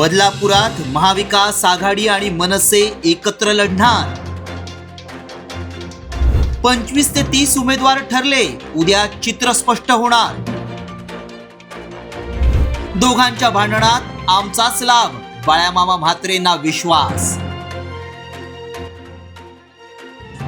बदलापुरात महाविकास आघाडी आणि मनसे एकत्र लढणार. पंचवीस ते तीस उमेदवार ठरले उद्या चित्र स्पष्ट होणार. दोघांच्या भांडणात आमचाच लाभ बाळ्यामामा म्हात्रेंना विश्वास.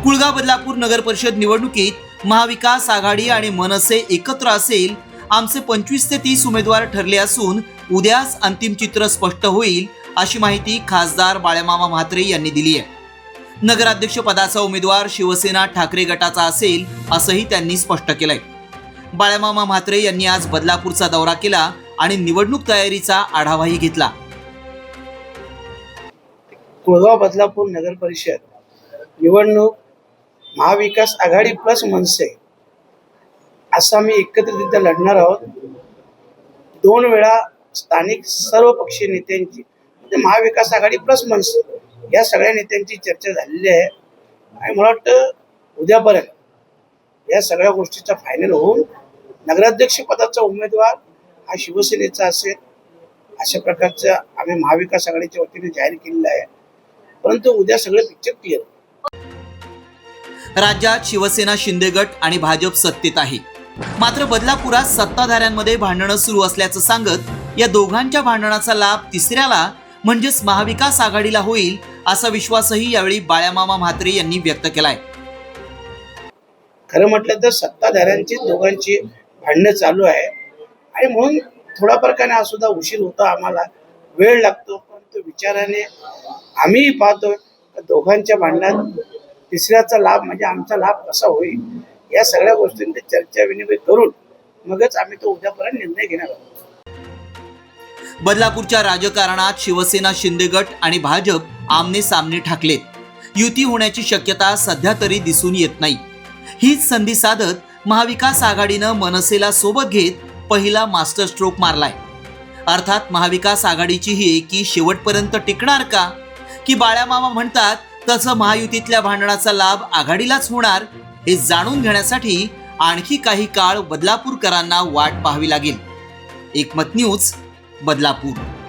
कुळगा बदलापूर नगर परिषद निवडणुकीत महाविकास आघाडी आणि मनसे एकत्र असेल आमचे पंचवीस ते तीस उमेदवार ठरले असून उद्याच अंतिम चित्र स्पष्ट होईल अशी माहिती खासदार बाळ्यामामा म्हात्रे यांनी दिली आहे. नगराध्यक्ष पदाचा उमेदवार शिवसेना ठाकरे गटाचा असेल असंही त्यांनी स्पष्ट केलंय. बाळ्यामामा म्हात्रे यांनी आज बदलापूरचा दौरा केला आणि निवडणूक तयारीचा आढावाही घेतला. कोळगाव बदलापूर नगर परिषद निवडणूक महाविकास आघाडी प्लस मनसे असं आम्ही एकत्रितरित्या लढणार आहोत. दोन वेळा स्थानिक सर्व पक्षीय नेत्यांची म्हणजे महाविकास आघाडी प्लस मनसे या सगळ्या नेत्यांची चर्चा झालेली आहे. आणि मला वाटतं उद्यापर्यंत या सगळ्या गोष्टीचा फायनल होऊन नगराध्यक्ष पदाचा उमेदवार हा शिवसेनेचा असेल अशा प्रकारचं आम्ही महाविकास आघाडीच्या वतीने जाहीर केलेलं आहे. परंतु उद्या सगळं पिक्चर क्लिअर राज्यात शिवसेना शिंदे गट आणि भाजप सत्तेत आहे. मात्र बदलापुरात सत्ताधाऱ्यांमध्ये भांडणं सुरू असल्याचं सांगत या दोघांच्या भांडणाचा लाभ तिसऱ्याला म्हणजेच महाविकास आघाडीला होईल असा विश्वासही यावेळी बाळ्यामामा म्हात्रे यांनी व्यक्त केलाय. खरं म्हटलं तर सत्ताधाऱ्यांची दोघांची भांडणं चालू आहे. आणि म्हणून थोडाफार का हा सुद्धा उशीर होता आम्हाला. वेळ लागतो परंतु विचाराने आम्हीही पाहतो दोघांच्या भांडणात तिसऱ्याचा लाभ म्हणजे आमचा लाभ कसा होईल? या सगळ्या गोष्टींची चर्चा विनिमय करून मगच आम्ही तो उद्यापर्यंत निर्णय घेणार आहोत. बदलापूरच्या राजकारणात शिवसेना शिंदे गट आणि भाजप आमने सामने ठाकलेत. युती होण्याची शक्यता सध्या तरी दिसून येत नाही. हीच संधी साधत महाविकास आघाडीनं मनसेला सोबत घेत पहिला मास्टर स्ट्रोक मारलाय. अर्थात महाविकास आघाडीची ही एकी शेवटपर्यंत टिकणार का? की बाळ्यामामा म्हणतात तसं महायुतीतल्या भांडणाचा लाभ आघाडीलाच होणार हे जाणून घेण्यासाठी आणखी काही काळ बदलापूरकरांना वाट पाहावी लागेल. एकमत न्यूज बदलापूर.